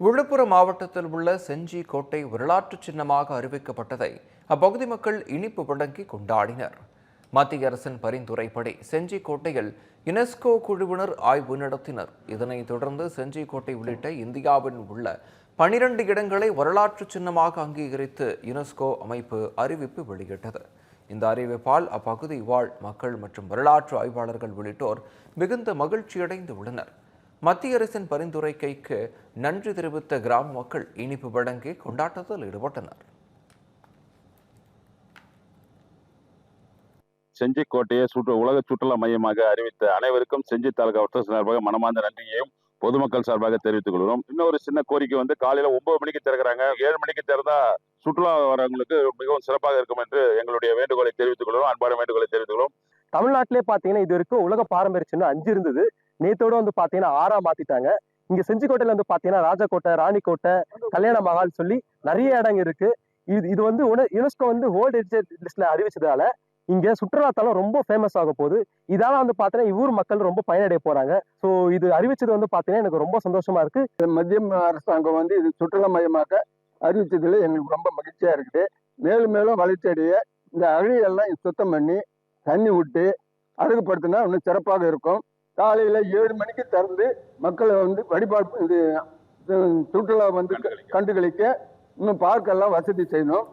விழுப்புரம் மாவட்டத்தில் உள்ள செஞ்சி கோட்டை வரலாற்று சின்னமாக அறிவிக்கப்பட்டதை அப்பகுதி மக்கள் இனிப்பு வழங்கி கொண்டாடினர். மத்திய அரசின் பரிந்துரைப்படி செஞ்சி கோட்டையில் யுனெஸ்கோ குழுவினர் ஆய்வு நடத்தினர். இதனைத் தொடர்ந்து செஞ்சி கோட்டை உள்ளிட்ட இந்தியாவில் உள்ள பனிரெண்டு இடங்களை வரலாற்று சின்னமாக அங்கீகரித்து யுனெஸ்கோ அமைப்பு அறிவிப்பு வெளியிட்டது. இந்த அறிவிப்பால் அப்பகுதி வாழ் மக்கள் மற்றும் வரலாற்று ஆய்வாளர்கள் உள்ளிட்டோர் மிகுந்த மகிழ்ச்சியடைந்து உள்ளனர். மத்திய அரசின் பரிந்துரைக்கைக்கு நன்றி தெரிவித்த கிராம மக்கள் இனிப்பு வழங்கி கொண்டாட்டத்தில் ஈடுபட்டனர். செஞ்சி கோட்டையை சுற்று உலக சுற்றுலா மையமாக அறிவித்த அனைவருக்கும் செஞ்சி தாலுகா வட்ட சார்பாக மனமார்ந்த நன்றியையும் பொதுமக்கள் சார்பாக தெரிவித்துக் கொள்கிறோம். இன்னொரு சின்ன கோரிக்கை வந்து காலையில ஒன்பது மணிக்கு திறக்கிறாங்க. ஏழு மணிக்கு திறந்தா சுற்றுலா வரவங்களுக்கு மிகவும் சிறப்பாக இருக்கும் என்று எங்களுடைய வேண்டுகோளை தெரிவித்துக் கொள்கிறோம். அன்பான வேண்டுகோளை தெரிவித்துக் கொள்கிறோம். தமிழ்நாட்டிலே பார்த்தீங்கன்னா இது வரைக்கும் உலக பாரம்பரிய சின்னம் அஞ்சு இருந்தது. நேத்தோட வந்து பார்த்தீங்கன்னா ஆறா மாத்திட்டாங்க. இங்க செஞ்சிக்கோட்டையில வந்து பார்த்தீங்கன்னா ராஜகோட்டை ராணிக்கோட்டை கல்யாண மகால் சொல்லி நிறைய இடங்க இருக்கு. இது இது வந்து யுனெஸ்கோ வந்து வேர்ல்டு ஹெரிட்டேஜ் லிஸ்ட்ல அறிவிச்சதால இங்க சுற்றுலாத்தலம் ரொம்ப ஃபேமஸ் ஆக போகுது. இதால வந்து பாத்தீங்கன்னா இவ்வூர் மக்கள் ரொம்ப பயனடைய போறாங்க. ஸோ இது அறிவிச்சது வந்து பாத்தீங்கன்னா எனக்கு ரொம்ப சந்தோஷமா இருக்கு. மத்திய அரசாங்கம் வந்து இது சுற்றுலா மையமாக அறிவிச்சதுல எங்களுக்கு ரொம்ப மகிழ்ச்சியா இருக்குது. மேலும் மேலும் வளர்ச்சி அடைய இந்த அழியெல்லாம் சுத்தம் பண்ணி தண்ணி விட்டு அழகுபடுத்தினா இன்னும் சிறப்பாக இருக்கும். காலையில் ஏழு மணிக்கு திறந்து மக்களை வந்து வழிபாடு இது சுற்றுலா வந்து கண்டுகளிக்க இன்னும் பார்க்கெல்லாம் வசதி செய்யணும்.